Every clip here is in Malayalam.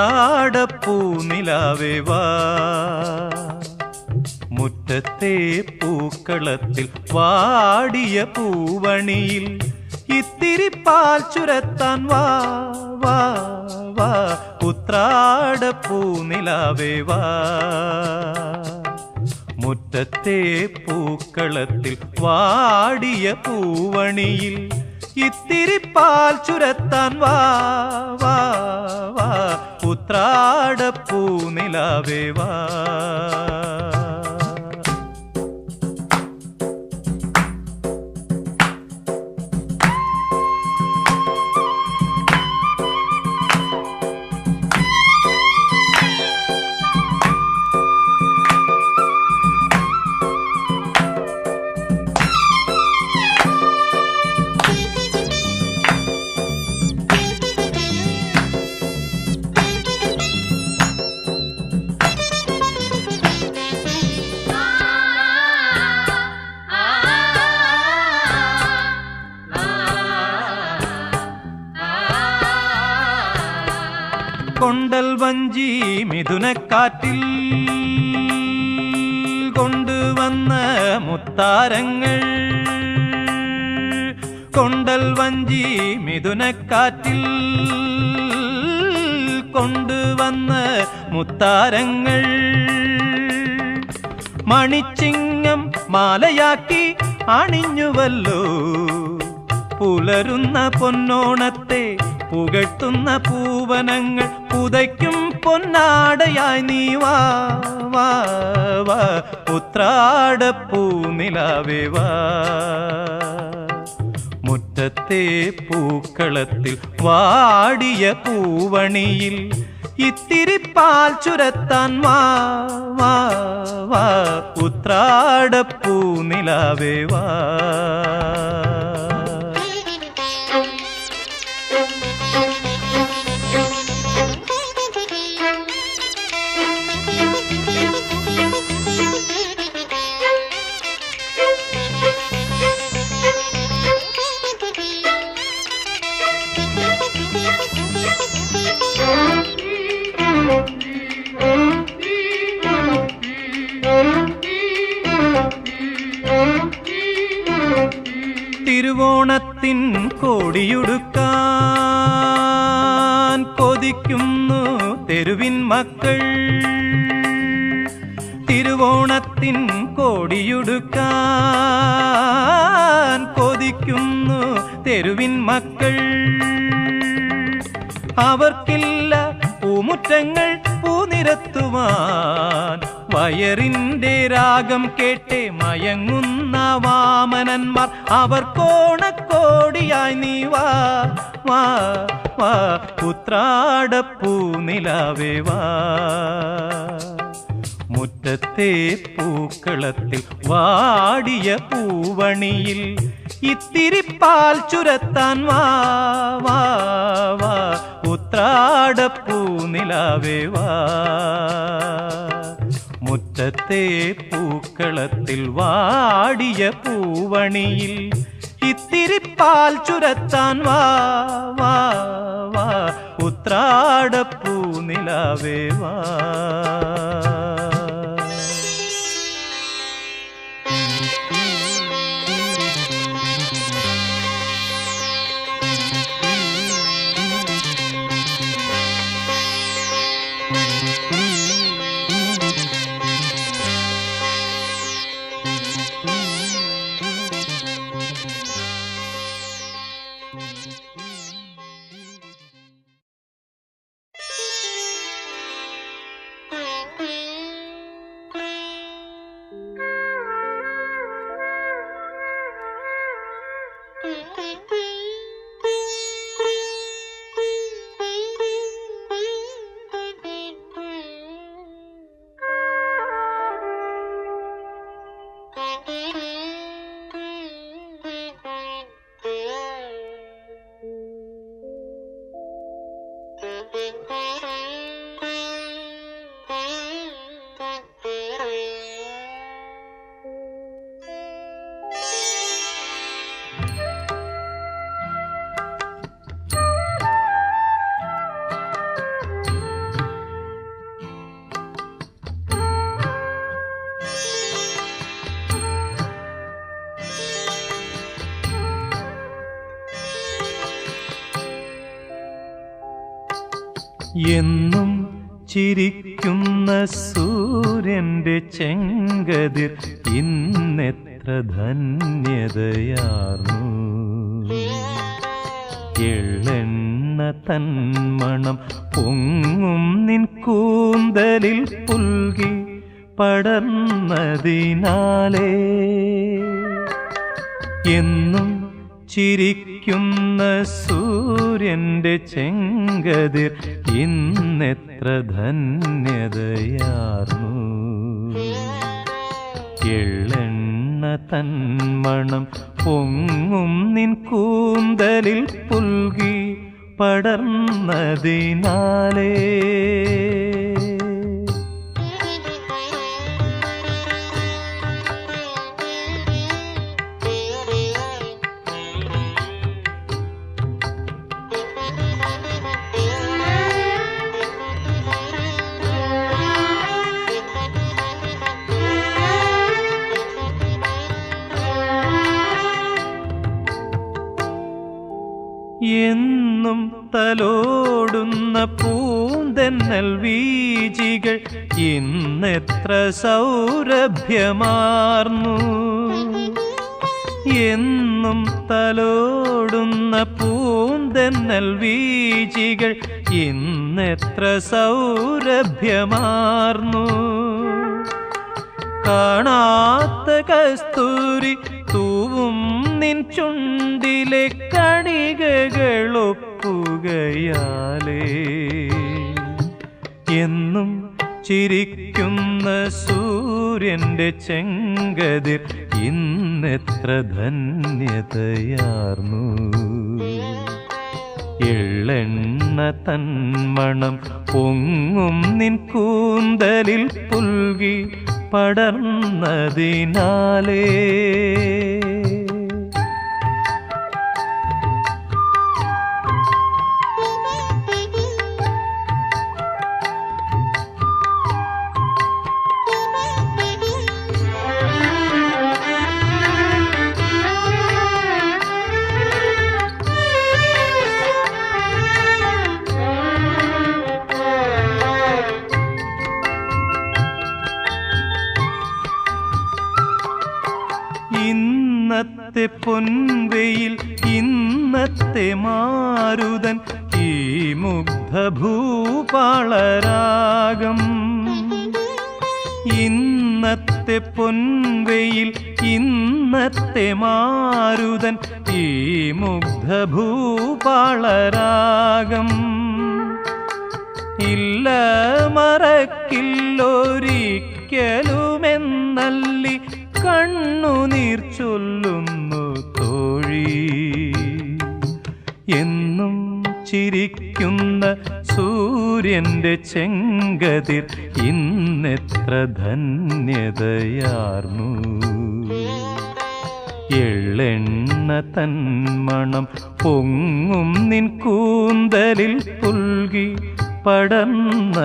ഉത്രാടപ്പൂ നിലാവേ വാ മുറ്റത്തെ പൂക്കളത്തിൽ വാടിയ പൂവണിയിൽ ഇത്തിരി പാൽ ചുരത്താൻ വാ വാ വാ ഉത്രാടപ്പൂ നിലാവേ വാ മുറ്റത്തെ പൂക്കളത്തിൽ വാടിയ പൂവണിയിൽ ഇത്തിരി പാൽ ചുരത്താൻ വാ വാ വാ. പുത്രാടപ്പൂ നിലാവേ വാ. വഞ്ചി മിഥുനക്കാറ്റിൽ കൊണ്ടുവന്ന മുത്താരങ്ങൾ. കൊണ്ടൽ വഞ്ചി മിഥുനക്കാറ്റിൽ കൊണ്ടുവന്ന മുത്താരങ്ങൾ. മണിച്ചിങ്ങം മാലയാക്കി അണിഞ്ഞുവല്ലോ. പുലരുന്ന പൊന്നോണത്തെ പുകഴ്ത്തുന്ന പൂവനങ്ങൾ പുതയ്ക്കും പൊന്നാടയായി നീ വാ വാ വാ. ഉത്രാടപ്പൂ നിലാവേ വാ. മുറ്റത്തെ പൂക്കളത്തിൽ വാടിയ പൂവണിയിൽ ഇത്തിരി പാൽ ചുരത്താൻ വാ വാ വാ. ഉത്രാടപ്പൂ നിലാവേ വാ. കോടിയുടുക്കാൻ കൊതിക്കുന്നു തെരുവിൻ മക്കൾ. രാഗം കേട്ടേ മയങ്ങുന്ന വാമനന്മാർ. അവർ കോണക്കോടിയായി നീ വാ വാ വാ. നിലാവേ വാ. മുറ്റത്തെ പൂക്കളത്തിൽ വാടിയ പൂവണിയിൽ ഇത്തിരി പാൽ ചുരത്താൻ വാ വാ വാ. നിലാവേ വാ. മുറ്റത്തെ പൂക്കളത്തിൽ വാടിയ പൂവണിയിൽ. ഇത്തിരി പാൽ ചുരത്താൻ വാ വാ വാ ഉത്രാടപ്പൂ നിലാവേ വാ. എന്നും ചിരിക്കുന്ന സൂര്യന്റെ ചെങ്കതിർ ഇന്നെത്ര ധന്യതയാർന്നു. എള്ളെണ്ണ തന്മണം പൊങ്ങും നിൻ കൂന്തലിൽ പുൽകി പടർന്നതിനാലേ. എന്നും ചിരിക്കുന്ന സൂര്യന്റെ ചെങ്കതിർ ഇന്നെത്ര ധന്യതയാർന്നു. എള്ളെണ്ണ തന്മണം പൊങ്ങും നിൻ കൂന്തലിൽ പുൽകി പടർന്നതിനാലേ. ഇന്നെത്ര സൗരഭ്യമാർന്നു. എന്നും തലോടുന്ന പൂന്തെന്നൽ വീചികൾ ഇന്നെത്ര സൗരഭ്യമാർന്നു. കാണാത്ത കസ്തൂരി തൂവും നിൻ ചുണ്ടിലെ കണികകളൊപ്പുകയാലേ. എന്നും ചിരിക്കുന്ന സൂര്യന്റെ ചെങ്കതിർ ഇന്നെത്ര ധന്യതയാർന്നു. എള്ളെണ്ണ തന്മണം പൊങ്ങും നിൻ കൂന്തലിൽ പുൽകി പടർന്നതിനാലേ. മാരുതൻ ഈ മുഗ്ധഭൂപാളരാഗം. ഇന്നത്തെ പൊൻവെയിൽ ഇന്നത്തെ മാരുതൻ ഈ മുഗ്ധഭൂപാളരാഗം. ഇല്ല മറക്കില്ലൊരിക്കലുമെന്നല്ലി കണ്ണുനീർ ചൊല്ലുന്നു തോഴി. എന്നും ചിരിക്കുന്ന സൂര്യന്റെ ചെങ്കതിർ ഇന്നെത്ര ധന്യതയാർന്നു. എള്ളെണ്ണ തന്മണം പൊങ്ങും നിൻ കൂന്തലിൽ പുൽകി പടർന്നതിനാലേ.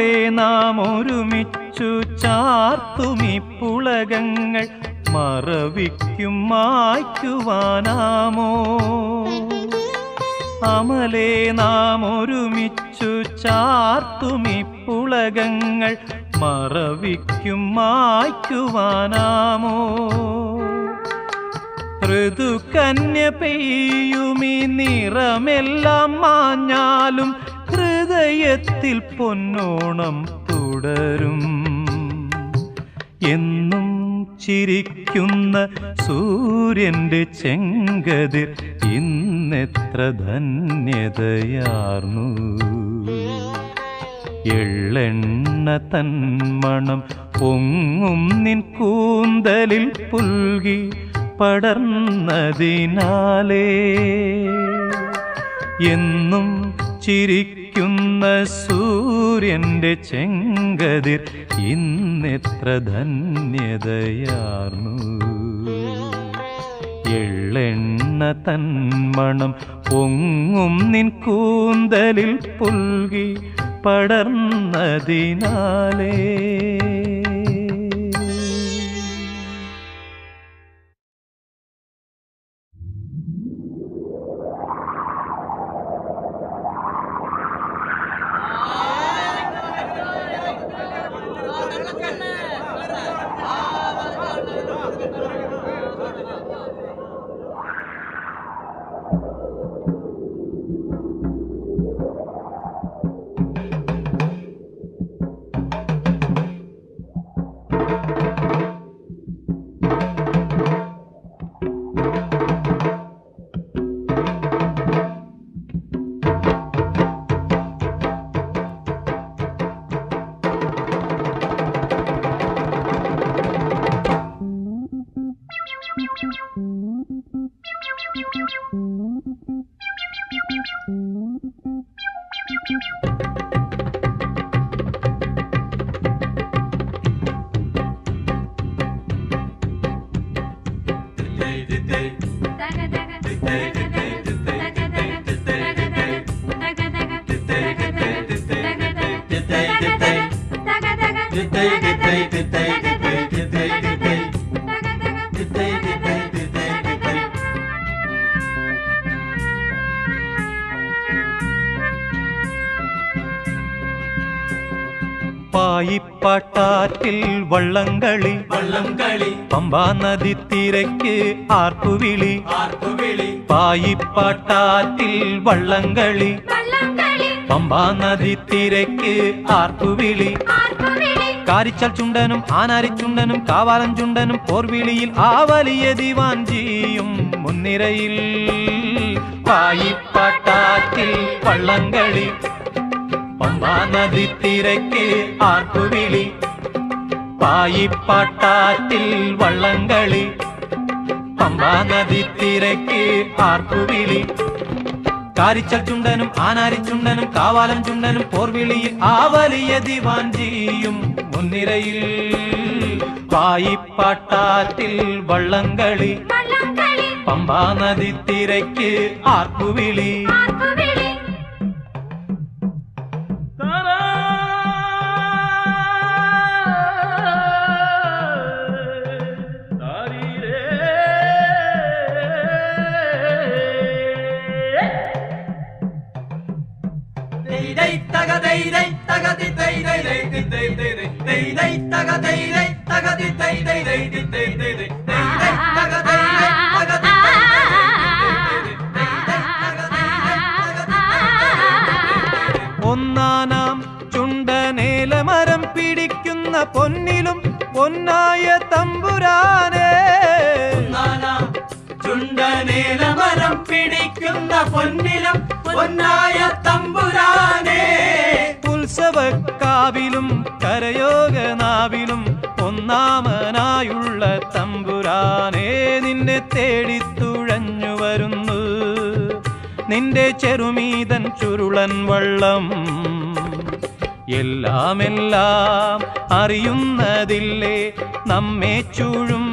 അമലേ നാം ഒരുമിച്ചു ചാർത്തുമി പുളകങ്ങൾ മറവിക്കും മായ്ക്കുവാനാമോ? അമലേ നാം ഒരുമിച്ചു ചാർത്തുമി പുളകങ്ങൾ മറവിക്കും മായ്ക്കുവാനാമോ? ഋതുകന്യ പെയ്യുമി നിറമെല്ലാം മാഞ്ഞാലും ഹൃദയത്തിൽ പൊന്നോണം തുടരും. എന്നും ചിരിക്കുന്ന സൂര്യന്റെ ചെങ്കതിർ ഇന്നെത്ര ധന്യതയാർന്നു. എള്ളെണ്ണ തന്മണം പൊങ്ങും നിൻ കൂന്തലിൽ പുൽകി പടർന്നതിനാലേ. എന്നും ചിരിക്കുന്ന ചിരിക്കുന്ന സൂര്യന്റെ ചെങ്കതിർ ഇന്നെത്ര ധന്യതയാർന്നു. എള്ളെണ്ണ തന്മണം പൊങ്ങും നിൻ കൂന്തലിൽ പുൽകി പടർന്നതിനാലേ. പായിപ്പാട്ടാറ്റിൽ വള്ളംകളി. വള്ളംകളി. പമ്പാ നദി തിരക്ക് ആർപ്പുവിളി. ആർപ്പുവിളി. പായിപ്പാട്ടാറ്റിൽ വള്ളംകളി. പമ്പാ നദി തിരക്ക് ആർപ്പുവിളി. കാരിച്ചാൽ ചുണ്ടനും ആനാരിച്ചുണ്ടനും കാവാലം ചുണ്ടനും പോർവിളിയിൽ ആ വലിയ ദിവാഞ്ചിയും മുൻനിരയിൽ പായിപ്പാട്ടാറ്റിൽ വള്ളംകളി. പമ്പാ നദി തിരക്ക് ആർപ്പുവിളി. പായിപ്പാട്ടാറ്റിൽ വള്ളംകളി. പമ്പാ നദി തിരക്ക് ആർപ്പുവിളി. കാരിച്ചൽ ചുണ്ടനും ആനാരിച്ചുണ്ടനും കാവാലം ചുണ്ടനും പോർവിളിയിൽ ആ വലിയ ദിവാഞ്ചിയും മുൻനിരയിൽ. പായിപ്പാട്ടാറ്റിൽ വള്ളംകളി. പമ്പാ നദി തിരക്ക് ആർപ്പുവിളി. ഒന്നാനാം ചുണ്ടനേലമരം പിടിക്കുന്ന പൊന്നിലും പൊന്നായ തമ്പുരാനേ. ചുണ്ടനേലമരം പിടിക്കുന്ന പൊന്നിലും പൊന്നായ തമ്പുരാനേ. ഉത്സവക്കാവിലും കരയോഗനാവിലും ഒന്നാമനായുള്ള തമ്പുരാനേ നിന്നെ തേടി തുഴഞ്ഞു വരുന്നു. നിന്റെ ചെറുമീതൻ ചുരുളൻ വള്ളം എല്ലാമെല്ലാം എല്ലാം അറിയുന്നതില്ലേ? നമ്മെ ചൂഴും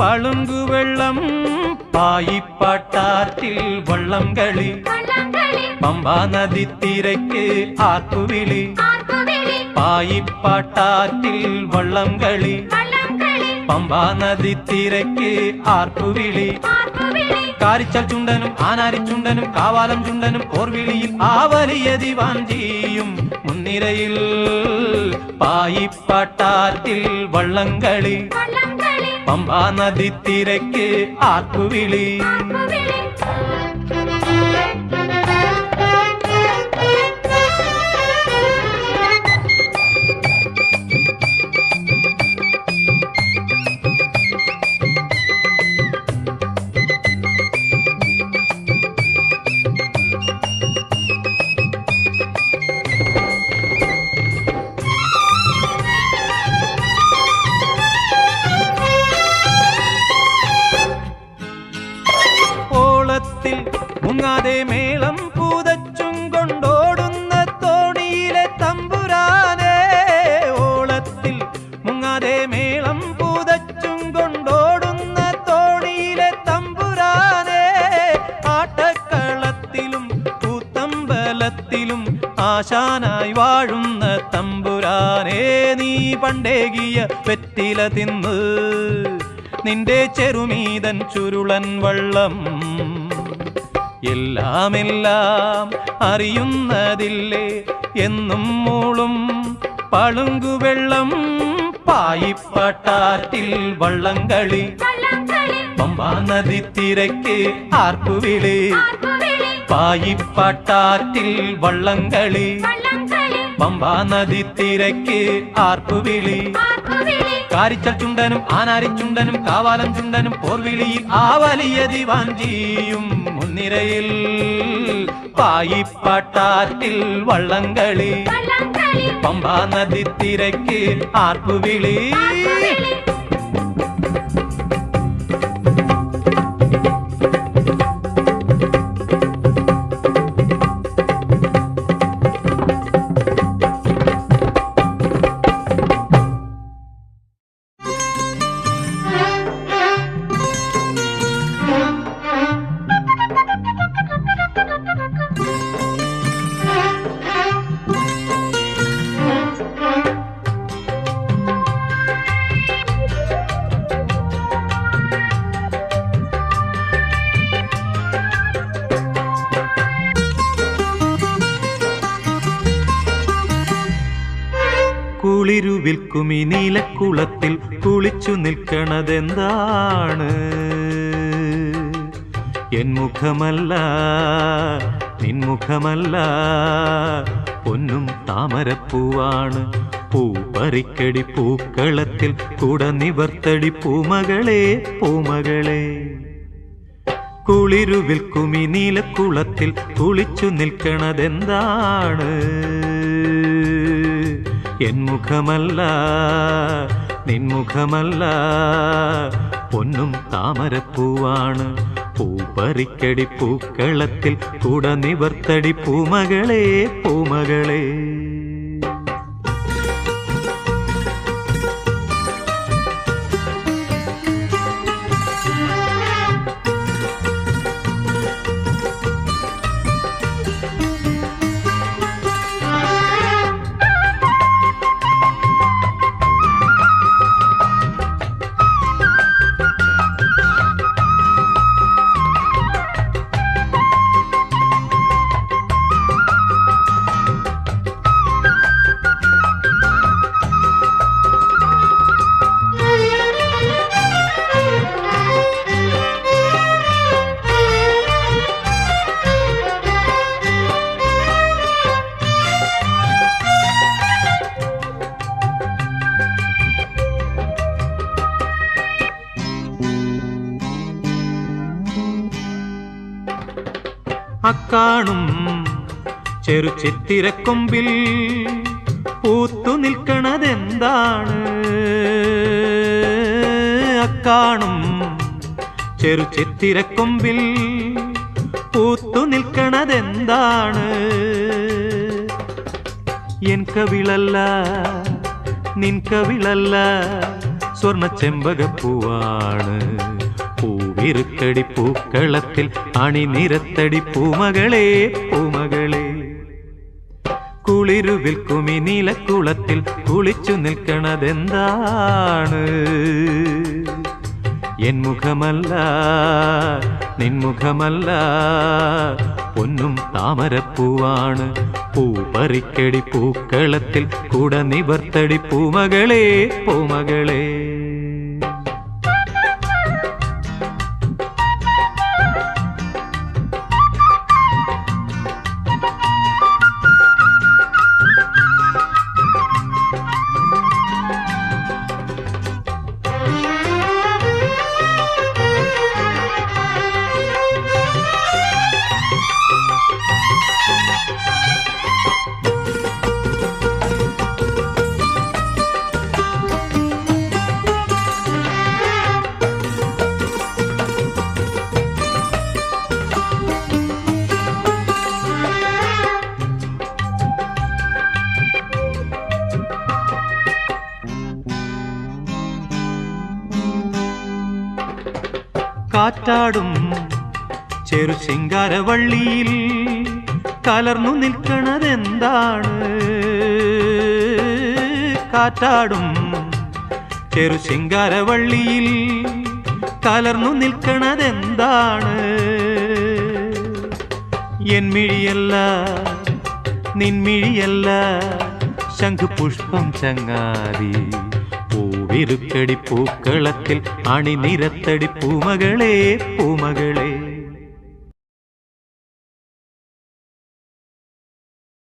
പളുങ്കുവെള്ളം പായിപ്പാട്ടാറ്റിൽ വള്ളം കളി. പമ്പാ നദി തീരയ്ക്ക് ആർപ്പുവിളി പായിപ്പാട്ടാറ്റിൽ വള്ളം കളി. പമ്പാ നദി തിരക്ക് ആർപ്പുവിളി കാരിച്ചൽ ചുണ്ടനും ആനാരി ചുണ്ടനും കാവാലം ചുണ്ടനും ഓർവിളിയിൽ ആ വലിയ ദിവാഞ്ചിയും മുൻനിരയിൽ പായിപ്പാട്ടാറ്റിൽ വള്ളംകളി പമ്പാ നദി തിരക്ക് ആർപ്പുവിളി തമ്പുരാനേ നീ പണ്ടേകിയ വെറ്റില തിന്ന്. നിന്റെ ചെറുമീതൻ ചുരുളൻ വള്ളം. എല്ലാമെല്ലാം അറിയുന്നതില്ലേ എന്നും മൂളും. പളുങ്കുവെള്ളം പായിപ്പാട്ടാറ്റിൽ വള്ളംകളി. പമ്പാ നദി തിരക്ക് ആർപ്പുവിളി. പായിപ്പാട്ടാറ്റിൽ വള്ളംകളി. പമ്പാ നദി തിരക്ക് ആർപ്പുവിളി കാരിച്ചൽ ചുണ്ടനും ആനാരി ചുണ്ടനും കാവാലം ചുണ്ടനും പോർവിളിയിൽ ആ വലിയ ദിവാഞ്ചിയും മുൻനിരയിൽ. പായിപ്പാട്ടാറ്റിൽ വള്ളംകളി. പമ്പാ നദി തിരക്ക് ആർപ്പുവിളി കുളിരുവിൽക്കുമി നീലക്കുളത്തിൽ കുളിച്ചു നിൽക്കണതെന്താണ്? എൻ മുഖമല്ല നിൻമുഖമല്ല പൊന്നും താമരപ്പൂവാണ്. പൂപ്പറിക്കടി പൂക്കളത്തിൽ കൂട നിവർത്തടി പൂമകളെ പൂമകളെ. കുളിരുവിൽക്കുമി നീലക്കുളത്തിൽ കുളിച്ചു നിൽക്കണതെന്താണ്? എൻ മുഖമല്ല നിൻമുഖമല്ല പൊന്നും താമരപ്പൂവാണ് പൂപ്പറിക്കടി പൂക്കളത്തിൽ കുട നിവർത്തടി പൂമകളെ പൂമകളെ. ചെറു ചിത്തിരക്കൊമ്പിൽ പൂത്തു നിൽക്കണതെന്താണ്? അക്കാണും ചെറു ചിത്തിരക്കൊമ്പിൽ പൂത്തു നിൽക്കണതെന്താണ്? എൻ കവിളല്ല നിൻ കവിളല്ല സ്വർണ ചെമ്പകപ്പൂവാണ്. പൂവിരുക്കടി പൂക്കളത്തിൽ അണിനിരത്തടി പൂമകളെ കുളിരുവിൽ കുമി നീലക്കുളത്തിൽ കുളിച്ചു നിൽക്കണതെന്താണ്? എൻ മുഖമല്ല നിൻമുഖമല്ല പൊന്നും താമരപ്പൂവാണ്. പൂപ്പറിക്കടി പൂക്കളത്തിൽ കുട നിവർത്തടി പൂമകളെ പൂമകളെ. കാറ്റാടും. ചെറു ശിങ്കാരവള്ളിയിൽ കലർന്നു നിൽക്കണതെന്താണ്? കാറ്റാടും. ചെറു ശിങ്കാരവള്ളിയിൽ കലർന്നു നിൽക്കണതെന്താണ്? എൻ മിഴിയല്ല നിൻമിഴിയല്ല ശംഖുപുഷ്പം ചങ്ങാതി. പൂവിരുക്കടി പൂക്കളത്തിൽ അണിനിരത്തടി പൂമകളെ പൂമകളെ